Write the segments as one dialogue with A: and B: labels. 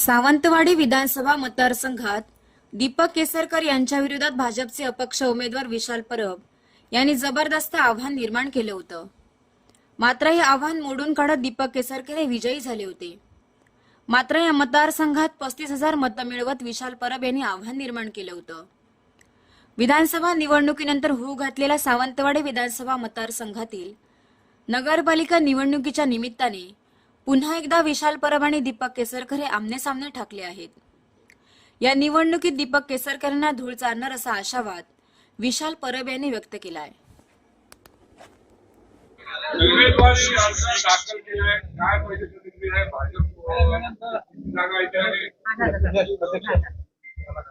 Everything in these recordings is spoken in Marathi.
A: सावंतवाडी विधानसभा मतदारसंघात दीपक केसरकर यांच्या विरोधात भाजपचे अपक्ष उमेदवार विशाल परब यांनी जबरदस्त आव्हान निर्माण केलं होतं. मात्र हे आव्हान मोडून काढत दीपक केसरकर हे विजयी झाले होते. मात्र या मतदारसंघात पस्तीस हजार मतं मिळवत विशाल परब यांनी आव्हान निर्माण केलं होतं. विधानसभा निवडणुकीनंतर होऊ घातलेल्या सावंतवाडी विधानसभा मतदारसंघातील नगरपालिका निवडणुकीच्या निमित्ताने पुन्हा एकदा विशाल परब आणि दीपक केसरकर हे आमने सामने ठाकले आहेत. या निवडणुकीत दीपक केसरकरांना धूळ चारणार असा आशावाद विशाल परब यांनी व्यक्त केला आहे.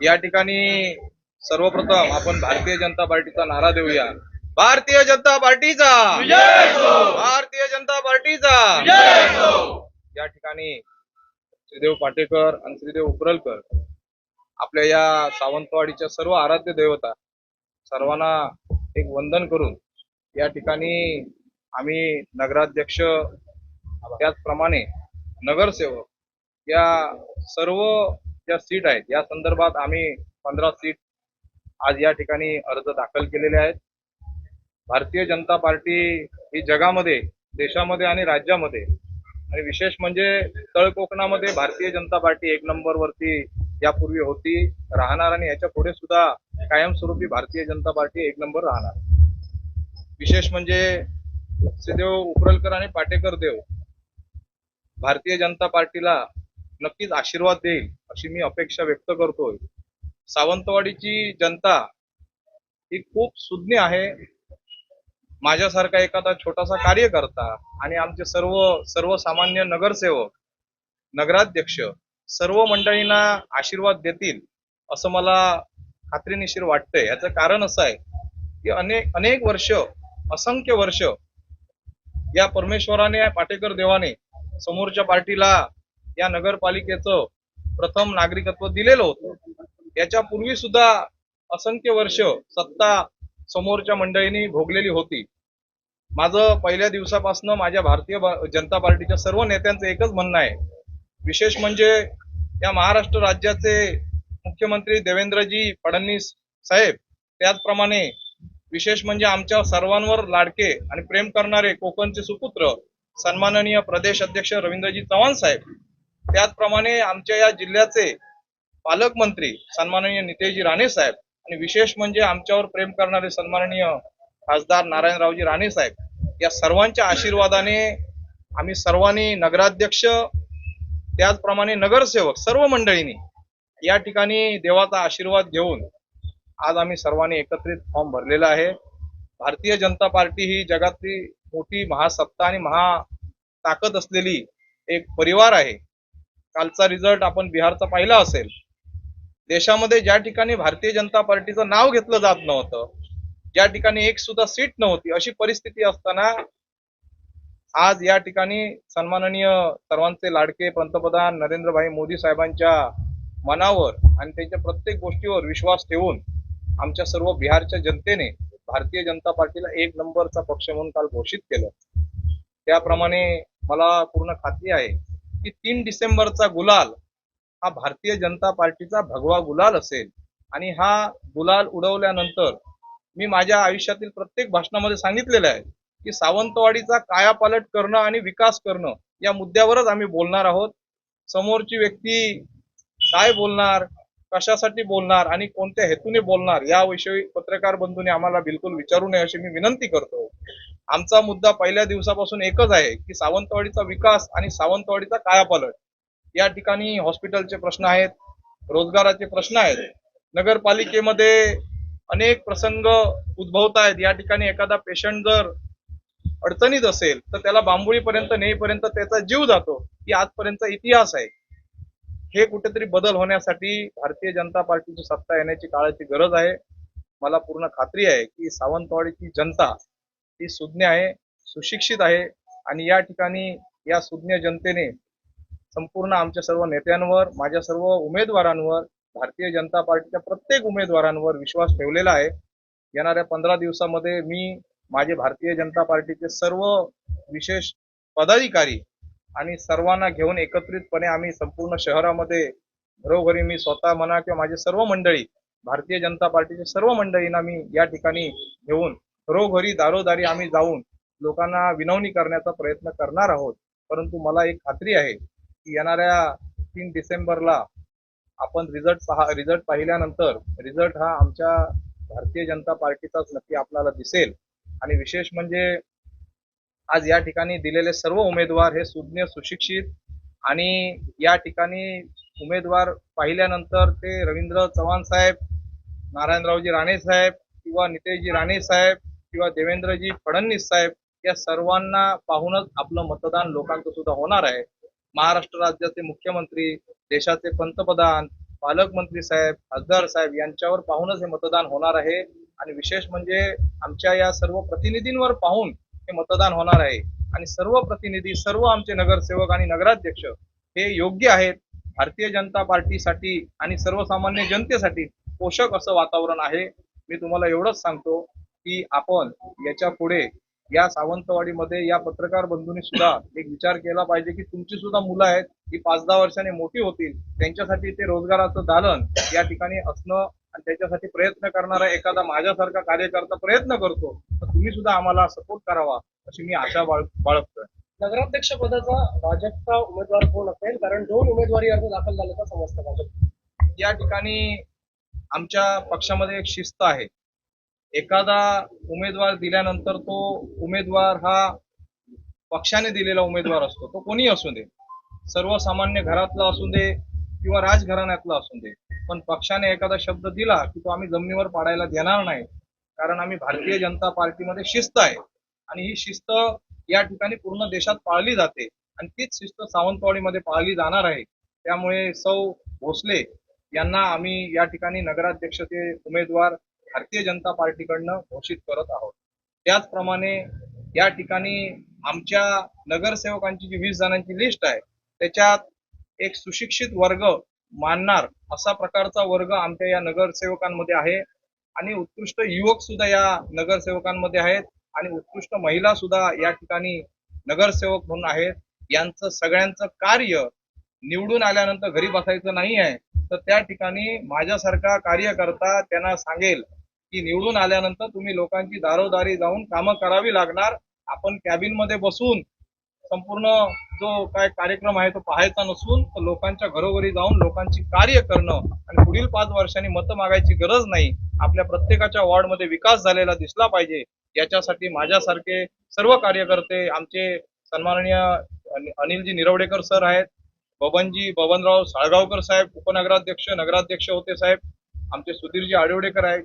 B: या ठिकाणी सर्वप्रथम आपण भारतीय जनता पार्टीचा नारा देऊया. भारतीय जनता पार्टीचा. भारतीय जनता पार्टीचा. या ठिकाणी श्रीदेव पाटेकर आणि श्रीदेव उकरलकर आपल्या या सावंतवाडीच्या सर्व आराध्य देवता सर्वांना एक वंदन करून या ठिकाणी आम्ही नगराध्यक्ष त्याचप्रमाणे नगरसेवक या सर्व ज्या सीट आहेत या संदर्भात आम्ही पंधरा सीट आज या ठिकाणी अर्ज दाखल केलेले आहेत. भारतीय जनता पार्टी ही जगामध्ये देशामध्ये आणि राज्यामध्ये आणि विशेष म्हणजे तळ कोकणामध्ये भारतीय जनता पार्टी एक नंबरवरती यापूर्वी होती राहणार आणि याच्यापुढे सुद्धा कायमस्वरूपी भारतीय जनता पार्टी एक नंबर राहणार. विशेष म्हणजे श्रीदेव उपरलकर आणि पाटेकर देव भारतीय जनता पार्टीला नक्कीच आशीर्वाद देईल अशी मी अपेक्षा व्यक्त करतोय. सावंतवाडीची जनता ही खूप सुज्ञ आहे माझ्यासारखा एखादा छोटासा कार्यकर्ता आणि आमचे सर्व सर्वसामान्य नगरसेवक नगराध्यक्ष सर्व मंडळींना आशीर्वाद देतील असं मला खात्रीनिशीर वाटतंय. याचं कारण असं आहे की अनेक अनेक वर्ष असंख्य वर्ष या परमेश्वराने पाटेकर देवाने समोरच्या पार्टीला या नगरपालिकेचं प्रथम नागरिकत्व दिलेलं होतं. याच्या पूर्वी सुद्धा असंख्य वर्ष सत्ता समोरच्या मंडळींनी भोगलेली होती. माझं पहिल्या दिवसापासून माझ्या भारतीय जनता पार्टीच्या सर्व नेत्यांचं एकच म्हणणं आहे. विशेष म्हणजे या महाराष्ट्र राज्याचे मुख्यमंत्री देवेंद्रजी फडणवीस साहेब त्याचप्रमाणे विशेष म्हणजे आमच्या सर्वांवर लाडके आणि प्रेम करणारे कोकणचे सुपुत्र सन्माननीय प्रदेश अध्यक्ष रवींद्रजी चव्हाण साहेब त्याचप्रमाणे आमच्या या जिल्ह्याचे पालकमंत्री सन्माननीय नितेशजी राणे साहेब आणि विशेष म्हणजे आमच्यावर प्रेम करणारे सन्माननीय खासदार नारायणरावजी राणे साहेब या सर्वांच्या आशीर्वादाने आम्ही सर्वांनी नगराध्यक्ष त्याचप्रमाणे नगरसेवक सर्व मंडळींनी या ठिकाणी देवाचा आशीर्वाद घेऊन आज आम्ही सर्वांनी एकत्रित फॉर्म भरलेला आहे. भारतीय जनता पार्टी ही जगातली मोठी महासत्ता आणि महा ताकद असलेली एक परिवार आहे. कालचा रिझल्ट आपण बिहारचा पाहिला असेल देशामध्ये ज्या ठिकाणी भारतीय जनता पार्टीचं नाव घेतलं जात नव्हतं ज्या ठिकाणी एक सुद्धा सीट नव्हती अशी परिस्थिती असताना आज या ठिकाणी सन्माननीय सर्वांचे लाडके पंतप्रधान नरेंद्रभाई मोदी साहेबांच्या मनावर आणि त्यांच्या प्रत्येक गोष्टीवर विश्वास ठेवून आमच्या सर्व बिहारच्या जनतेने भारतीय जनता पार्टीला एक नंबरचा पक्ष म्हणून काल घोषित केलं. त्याप्रमाणे मला पूर्ण खात्री आहे की तीन डिसेंबरचा गुलाल हा भारतीय जनता पार्टीचा भगवा गुलाल असेल. आणि हा गुलाल उडवल्यानंतर मी माझ्या आयुष्यातील प्रत्येक भाषणामध्ये सांगितलेलं आहे की सावंतवाडीचा कायापालट करणं आणि विकास करणं या मुद्द्यावरच आम्ही बोलणार आहोत. समोरची व्यक्ती काय बोलणार कशासाठी बोलणार आणि कोणत्या हेतूने बोलणार याविषयी पत्रकार बंधूंनी आम्हाला बिलकुल विचारू नये अशी मी विनंती करतो. आमचा मुद्दा पहिल्या दिवसापासून एकच आहे की सावंतवाडीचा विकास आणि सावंतवाडीचा कायापालट. या ठिकाणी हॉस्पिटलचे प्रश्न आहेत रोजगाराचे प्रश्न आहेत. नगरपालिकेमध्ये अनेक प्रसंग उद्भवत आहेत. या ठिकाणी एखादा पेशंट जर अडचणीत असेल तर त्याला बांबोळीपर्यंत नेईपर्यंत त्याचा जीव जातो. ही आजपर्यंतचा इतिहास आहे. हे कुठेतरी बदल होण्यासाठी भारतीय जनता पार्टीची सत्ता येण्याची काळाची गरज आहे. मला पूर्ण खात्री आहे की सावंतवाडीची जनता ही सुज्ञ आहे सुशिक्षित आहे आणि या ठिकाणी या सुज्ञ जनतेने संपूर्ण आमच्या सर्व नेत्यांवर माझ्या सर्व उमेदवारांवर भारतीय जनता पार्टीच्या प्रत्येक उमेदवारांवर विश्वास ठेवलेला आहे. येणाऱ्या पंधरा दिवसामध्ये मी माझे भारतीय जनता पार्टीचे सर्व विशेष पदाधिकारी आणि सर्वांना घेऊन एकत्रितपणे आम्ही संपूर्ण शहरामध्ये घरोघरी मी स्वतः म्हणा किंवा माझे सर्व मंडळी भारतीय जनता पार्टीचे सर्व मंडळींना मी या ठिकाणी घेऊन घरोघरी दारोदारी आम्ही जाऊन लोकांना विनवणी करण्याचा प्रयत्न करणार आहोत. परंतु मला एक खात्री आहे येणाऱ्या तीन डिसेंबरला आपण रिझल्ट पहा रिझल्ट पाहिल्यानंतर रिझल्ट हा आमच्या भारतीय जनता पार्टीचाच नक्की आपल्याला दिसेल. आणि विशेष म्हणजे आज या ठिकाणी दिलेले सर्व उमेदवार हे सुज्ञ सुशिक्षित आणि या ठिकाणी उमेदवार पाहिल्यानंतर ते रवींद्र चव्हाण साहेब नारायणरावजी राणे साहेब किंवा नितेशजी राणे साहेब किंवा देवेंद्रजी फडणवीस साहेब या सर्वांना पाहूनच आपलं मतदान लोकांचं सुद्धा होणार आहे. महाराष्ट्र राज्याचे मुख्यमंत्री देशाचे पंतप्रधान पालकमंत्री साहेब खासदार साहेब यांच्यावर पाहूनच हे मतदान होणार आहे. आणि विशेष म्हणजे आमच्या या सर्व प्रतिनिधींवर पाहून हे मतदान होणार आहे. आणि सर्व प्रतिनिधी सर्व आमचे नगरसेवक आणि नगराध्यक्ष हे योग्य आहेत. भारतीय जनता पार्टीसाठी आणि सर्वसामान्य जनतेसाठी पोषक असं वातावरण आहे. मी तुम्हाला एवढंच सांगतो की आपण याच्यापुढे या सावंतवाडीमध्ये या पत्रकार बंधूंनी सुद्धा एक विचार केला पाहिजे की तुमची सुद्धा मुलं आहेत ती पाच दहा वर्षांनी मोठी होतील त्यांच्यासाठी ते रोजगाराचं दालन या ठिकाणी असणं आणि त्याच्यासाठी प्रयत्न करणारा एखादा माझ्यासारखा कार्यकर्ता प्रयत्न करतो तर तुम्ही सुद्धा आम्हाला सपोर्ट करावा अशी मी आशा बाळ बाळगतोय.
C: नगराध्यक्ष पदाचा भाजपचा उमेदवार कोण असेल? कारण दोन उमेदवारी अर्ज दाखल झाल्याचं समजतं भाजप
B: या ठिकाणी आमच्या पक्षामध्ये एक शिस्त आहे. एखादा उमेदवार दिल्यानंतर तो उमेदवार हा पक्षाने दिलेला उमेदवार असतो तो कोणी असू दे. सर्वसामान्य घरातला असू दे किंवा राजघराण्यातला असू दे. पण पक्षाने एखादा शब्द दिला की तो आम्ही जमिनीवर पाडायला देणार नाही कारण आम्ही भारतीय जनता पार्टीमध्ये शिस्त आहे. आणि ही शिस्त या ठिकाणी पूर्ण देशात पाळली जाते. आणि तीच शिस्त सावंतवाडीमध्ये पाळली जाणार आहे. त्यामुळे सौ भोसले यांना आम्ही या ठिकाणी नगराध्यक्षचे उमेदवार भारतीय जनता पार्टीकडनं घोषित करत आहोत. त्याचप्रमाणे या ठिकाणी आमच्या नगरसेवकांची जी वीस जणांची लिस्ट आहे त्याच्यात एक सुशिक्षित वर्ग मानणार असा प्रकारचा वर्ग आमच्या या नगरसेवकांमध्ये आहे. आणि उत्कृष्ट युवक सुद्धा या नगरसेवकांमध्ये आहेत आणि उत्कृष्ट महिला सुद्धा या ठिकाणी नगरसेवक म्हणून आहेत. यांचं सगळ्यांचं कार्य निवडून आल्यानंतर घरी बसायचं नाही आहे तर त्या ठिकाणी माझ्यासारखा कार्यकर्ता त्यांना सांगेल की निवडून आल्यानंतर तुम्ही लोकांची दारोदारी जाऊन कामं करावी लागणार. आपण कॅबिनमध्ये बसून संपूर्ण जो काय कार्यक्रम आहे तो पाहायचा नसून तर लोकांच्या घरोघरी जाऊन लोकांची कार्य करणं आणि पुढील पाच वर्षांनी मतं मागायची गरज नाही. आपल्या प्रत्येकाच्या वॉर्डमध्ये विकास झालेला दिसला पाहिजे. याच्यासाठी माझ्यासारखे सर्व कार्यकर्ते आमचे सन्माननीय अनिलजी निरवडेकर सर आहेत बबनजी बबनराव साळगावकर साहेब उपनगराध्यक्ष नगराध्यक्ष होते साहेब आमचे सुधीरजी आडवडेकर आहेत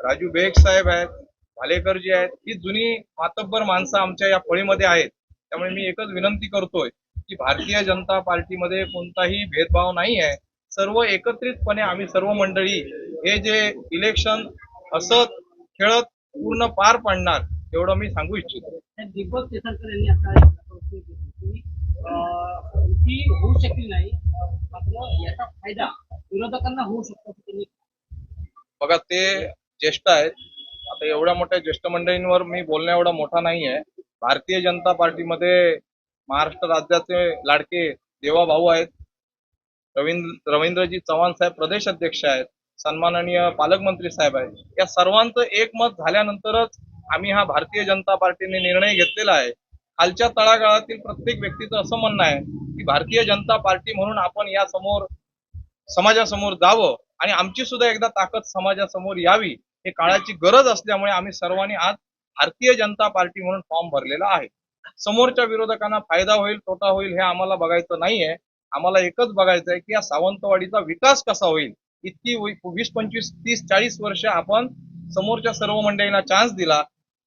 B: राजू बेग साहेब आहेत भालेकरजी आहेत ही जुनी मातब्बर माणसं आमच्या या फळीमध्ये आहेत. त्यामुळे मी एकच विनंती करतोय की भारतीय जनता पार्टीमध्ये कोणताही भेदभाव नाही आहे. सर्व एकत्रितपणे आम्ही सर्व मंडळी हे जे इलेक्शन हसत खेळत पूर्ण पार पाडणार एवढं मी सांगू इच्छितो.
C: दीपक केसरकर यांनी आता की होऊ शकली नाही मात्र याचा फायदा विरोधकांना होऊ शकतो
B: बघा ते ज्येष्ठ आहेत. आता एवढ्या मोठ्या ज्येष्ठ मंडळींवर मी बोलण्या एवढा मोठा नाही आहे भारतीय जनता पार्टीमध्ये महाराष्ट्र राज्याचे लाडके देवा भाऊ आहेत. रवींद्र रवींद्रजी चव्हाण साहेब प्रदेश अध्यक्ष आहेत. सन्माननीय पालकमंत्री साहेब आहेत. या सर्वांचं एकमत झाल्यानंतरच आम्ही हा भारतीय जनता पार्टीने निर्णय घेतलेला आहे. खालच्या तळागाळातील प्रत्येक व्यक्तीचं असं म्हणणं आहे की भारतीय जनता पार्टी म्हणून आपण या समोर समाजासमोर जावं. आणि आमची सुद्धा एकदा ताकद समाजासमोर यावी हे काळाची गरज असल्यामुळे आम्ही सर्वांनी आज भारतीय जनता पार्टी म्हणून फॉर्म भरलेला आहे. समोरच्या विरोधकांना फायदा होईल तोटा होईल हे आम्हाला बघायचं नाहीये. आम्हाला एकच बघायचं आहे की या सावंतवाडीचा विकास कसा होईल? इतकी वीस पंचवीस तीस चाळीस वर्ष आपण समोरच्या सर्व मंडळींना चान्स दिला.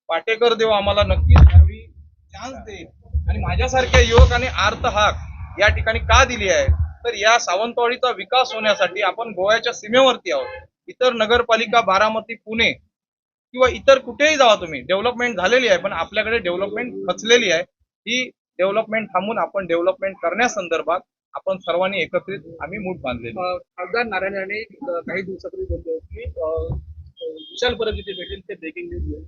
B: पाटेकर देव आम्हाला नक्कीच यावेळी चान्स देईल. आणि माझ्यासारख्या युवकाने आर्त हाक या ठिकाणी का दिली आहे? तर या सावंतवाडीचा विकास होण्यासाठी आपण गोव्याच्या सीमेवरती आहोत. इतर नगरपालिका बारामती पुणे किंवा इतर कुठेही जावा तुम्ही. डेव्हलपमेंट झालेली आहे पण आपल्याकडे डेव्हलपमेंट खचलेली आहे. ही डेव्हलपमेंट थांबून आपण डेव्हलपमेंट करण्यासंदर्भात आपण सर्वांनी एकत्रित आम्ही मूठ.
C: अं, खासदार नारायण राणे काही दिवसापूर्वी बोलले की विशाल परब जिथे भेटेल ते ब्रेकिंग न्यूज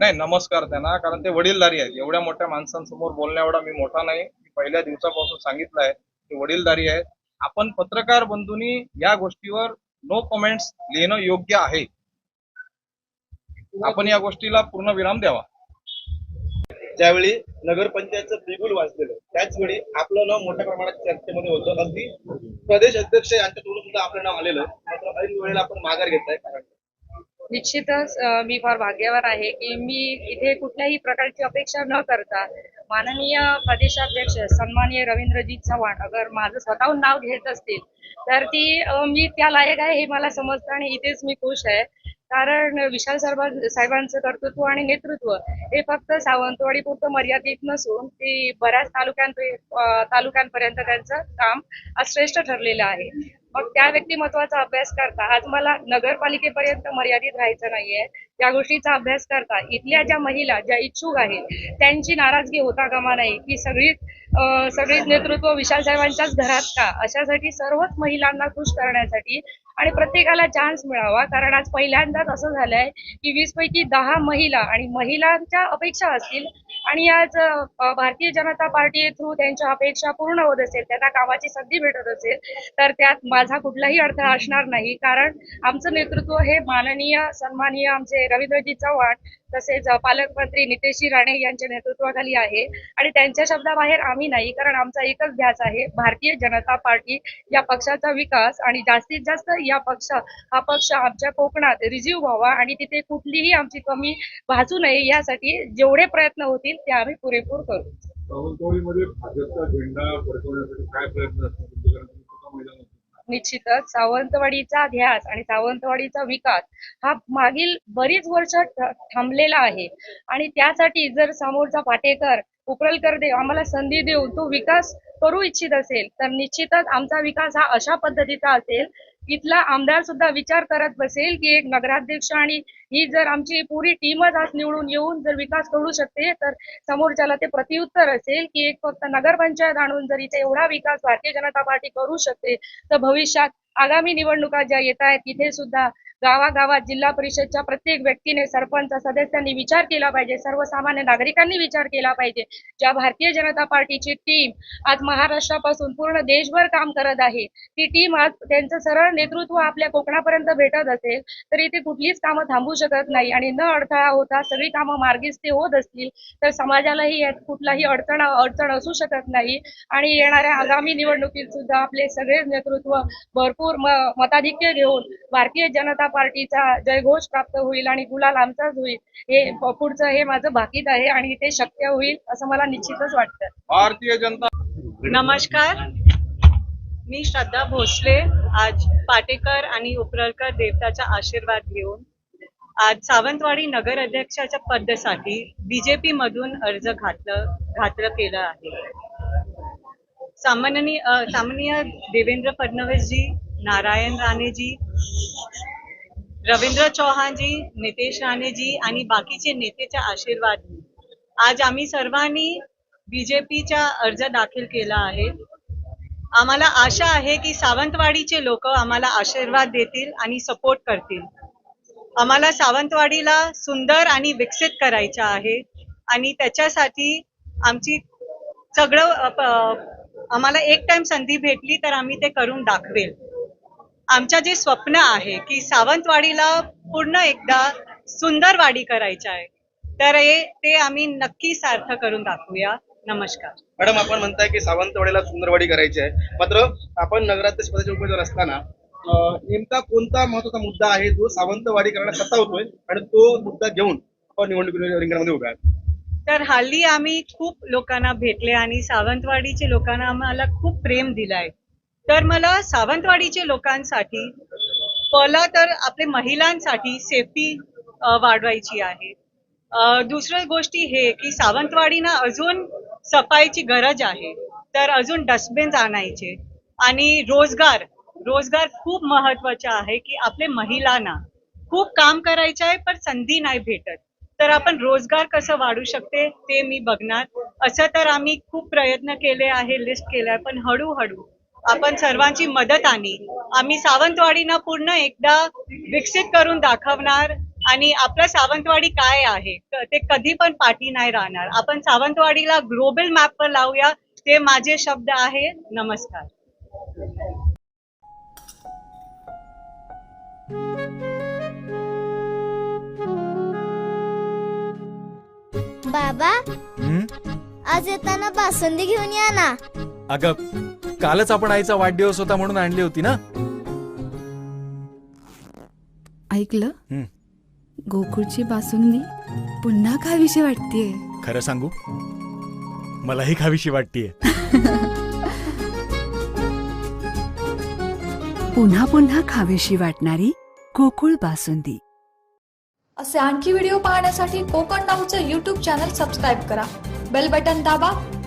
B: नाही नमस्कार त्यांना कारण ते वडीलधारी आहेत. एवढ्या मोठ्या माणसांसमोर बोलण्या एवढा मी मोठा नाही. मी पहिल्या दिवसापासून सांगितलं आहे. वडीलधारी आहेत. आपण पत्रकार बंधूंनी या गोष्टीवर नो कमेंट्स लिहिणं योग्य आहे. आपण या गोष्टीला पूर्ण विराम द्यावा.
D: ज्यावेळी नगरपंचायतचं बिगुल वाजलेलं त्याच वेळी आपलं नाव मोठ्या प्रमाणात चर्चेमध्ये होतं. अगदी प्रदेश अध्यक्ष यांच्याकडून सुद्धा आपलं नाव आलेलं मात्र ऐन वेळेला आपण माघार घेताय कारण
E: निश्चितच मी फार भाग्यवान आहे की मी इथे कुठल्याही प्रकारची अपेक्षा न करता माननीय प्रदेशाध्यक्ष सन्माननीय रवींद्रजी चव्हाण अगर माझं स्वतःहून नाव घेत असतील तर ती मी त्या लायक आहे हे मला समजतं आणि इथेच मी खुश आहे. कारण विशाल सर्वा साहेबांचं कर्तृत्व आणि नेतृत्व हे फक्त सावंतवाडी पुरतं मर्यादित नसून ते बऱ्याच तालुक्यांप तालुक्यांपर्यंत त्यांचं काम श्रेष्ठ ठरलेलं आहे. मग त्या व्यक्तिमत्वाचा अभ्यास करता. आज मला नगरपालिकेपर्यंत मर्यादित राहायचं नाहीये. या गोष्टीचा अभ्यास करता इथल्या ज्या महिला ज्या इच्छुक आहेत त्यांची नाराजगी होता कामा नाही की सगळी सगळीच नेतृत्व विशाल साहेबांच्याच घरात का? अशासाठी सर्वच महिलांना खुश करण्यासाठी आणि प्रत्येकाला चान्स मिळावा. कारण आज पहिल्यांदाच असं झालंय की वीस पैकी दहा महिला आणि महिलांच्या अपेक्षा असतील आणि आज भारतीय जनता पार्टी थ्रू त्यांच्या अपेक्षा पूर्ण होत असेल त्यांना कामाची संधी भेटत असेल तर त्यात माझा कुठलाही अडथळा असणार नाही. कारण आमचं नेतृत्व हे माननीय सन्माननीय आमचे रवींद्रजी चव्हाण तसेच पालकमंत्री नितेशजी राणे यांच्या नेतृत्वाखाली आहे. आणि त्यांच्या शब्दाबाहेर आम्ही नाही कारण आमचा एकच ध्यास आहे भारतीय जनता पार्टी या पक्षाचा विकास. आणि जास्तीत जास्त या पक्ष हा पक्ष आमच्या कोकणात रिझीव व्हावा आणि तिथे कुठलीही आमची कमी भासू नये यासाठी जेवढे प्रयत्न होतील ते आम्ही पुरेपूर करू.
F: सावंतवाडीमध्ये भाजपचा झेंडा फडकवण्यासाठी काय प्रयत्न असतात
E: निश्चितच सावंतवाडीचा ध्यास आणि सावंतवाडीचा विकास हा मागील बरीच वर्ष थांबलेला आहे. आणि त्यासाठी जर समोरचा पाटेकर उपरलकर देव आम्हाला संधी देऊन तो विकास करू इच्छित असेल तर निश्चितच आमचा विकास हा अशा पद्धतीचा असेल इथला आमदार सुद्धा विचार करत बसेल की एक नगराध्यक्ष आणि ही जर आमची पुरी टीमच आज निवडून येऊन जर विकास करू शकते तर समोरच्याला ते प्रतिउत्तर असेल की एक फक्त नगरपंचायत आणून जर इथे एवढा विकास भारतीय जनता पार्टी करू शकते तर भविष्यात आगामी निवडणुका ज्या येत आहेत तिथे सुद्धा गावागावात जिल्हा परिषदच्या प्रत्येक व्यक्तीने सरपंच सदस्यांनी विचार केला पाहिजे. सर्वसामान्य नागरिकांनी विचार केला पाहिजे. ज्या भारतीय जनता पार्टीची टीम आज महाराष्ट्रापासून पूर्ण देशभर काम करत आहे ती टीम आज त्यांचं सरळ नेतृत्व आपल्या कोकणापर्यंत भेटत असेल तर इथे कुठलीच कामं थांबू शकत नाही. आणि न अडथळा होता सगळी कामं मार्गीस्ते होत असतील तर समाजालाही यात कुठलाही अडचण अडचण असू शकत नाही. आणि येणाऱ्या आगामी निवडणुकीत सुद्धा आपले सगळे नेतृत्व भरपूर म- मताधिक्य घेऊन भारतीय जनता पार्टीचा जयघोष प्राप्त होईल आणि गुलाल आमचाच होईल हे पुढचं हे माझं भाकीत आहे आणि ते शक्य होईल असं मला निश्चितच वाटतं.
B: भारतीय जनता
G: नमस्कार. मी श्रद्धा भोसले आज पाटेकर आणि उपरलकर देवताचा आशीर्वाद घेऊन आज सावंतवाडी नगर अध्यक्षाच्या पदासाठी बीजेपी मधून अर्ज घातलं घातलं केलं आहे. सामान्य अ, सामान्य देवेंद्र फडणवीसजी नारायण राणेजी रवींद्र चौहानजी नितेश राणेजी आणि बाकीचे नेतेच्या आशीर्वाद. आज आम्ही सर्वांनी बीजेपीचा अर्ज दाखल केला आहे. आम्हाला आशा आहे की सावंतवाडीचे लोक आम्हाला आशीर्वाद देतील आणि सपोर्ट करतील. आम्हाला सावंतवाडीला सुंदर आणि विकसित करायचं आहे आणि त्याच्यासाठी आमची सगळं आम्हाला एक टाइम संधी भेटली तर आम्ही ते करून दाखवेल. आमचं जे स्वप्न आहे की सावंतवाडीला पूर्ण एकदा सुंदर वाडी करायचं आहे तर हे ते आम्ही नक्की सार्थ करून दाखवूया. नमस्कार.
D: मॅडम आपण म्हणताय की सावंतवाडीला सुंदरवाडी करायची आहे. मात्र आपण नगराध्यक्ष पदाचे उमेदवार असताना नेमका कोणता महत्त्वाचा मुद्दा आहे जो सावंतवाडी करायला सतावतोय आणि तो मुद्दा घेऊन आपण निवडणूक रिंगणामध्ये उभा आहे
G: तर हल्ली आम्ही खूप लोकांना भेटले आणि सावंतवाडीचे लोकांना आम्हाला खूप प्रेम दिलाय. तर मला सावंतवाडीचे लोकांसाठी पहिला तर आपले महिलांसाठी सेफ्टी वाढवायची आहे. दुसरं गोष्टी हे की सावंतवाडीना अजून सफाईची गरज आहे. तर अजून डस्टबिन्स आणायचे. आणि रोजगार रोजगार खूप महत्त्वाचा आहे की आपले महिलांना खूप काम करायचं आहे पण संधी नाही भेटत. तर आपण रोजगार कसं वाढू शकते ते मी बघणार. असं तर आम्ही खूप प्रयत्न केले आहे लिस्ट केलाय पण हळूहळू आपण सर्वांची मदत आणि. आम्ही सावंतवाडीना पूर्ण एकदा विकसित करून दाखवणार आणि आपलं सावंतवाडी काय आहे ते कधी पण पाठी नाही राहणार. आपण सावंतवाडीला ग्लोबल मॅपवर लावूया. ते माझे शब्द आहे. नमस्कार.
H: बाबा
I: हं?
H: आज येताना बासुंदी घेऊन या ना.
I: अगं कालच आपण आईचा वाढदिवस होता म्हणून आणली होती ना?
J: ऐकलं. गोकुळची बासुंदी पुन्हा खावीशी वाटतेय.
I: खरं सांगू? मलाही खावीशी वाटतीये.
K: पुन्हा पुन्हा खावीशी वाटणारी गोकुळ बासुंदी.
L: असे आणखी व्हिडिओ पाहण्यासाठी कोकण नाऊचं यूट्यूब चॅनल सबस्क्राईब करा. बेल बटन दाबा.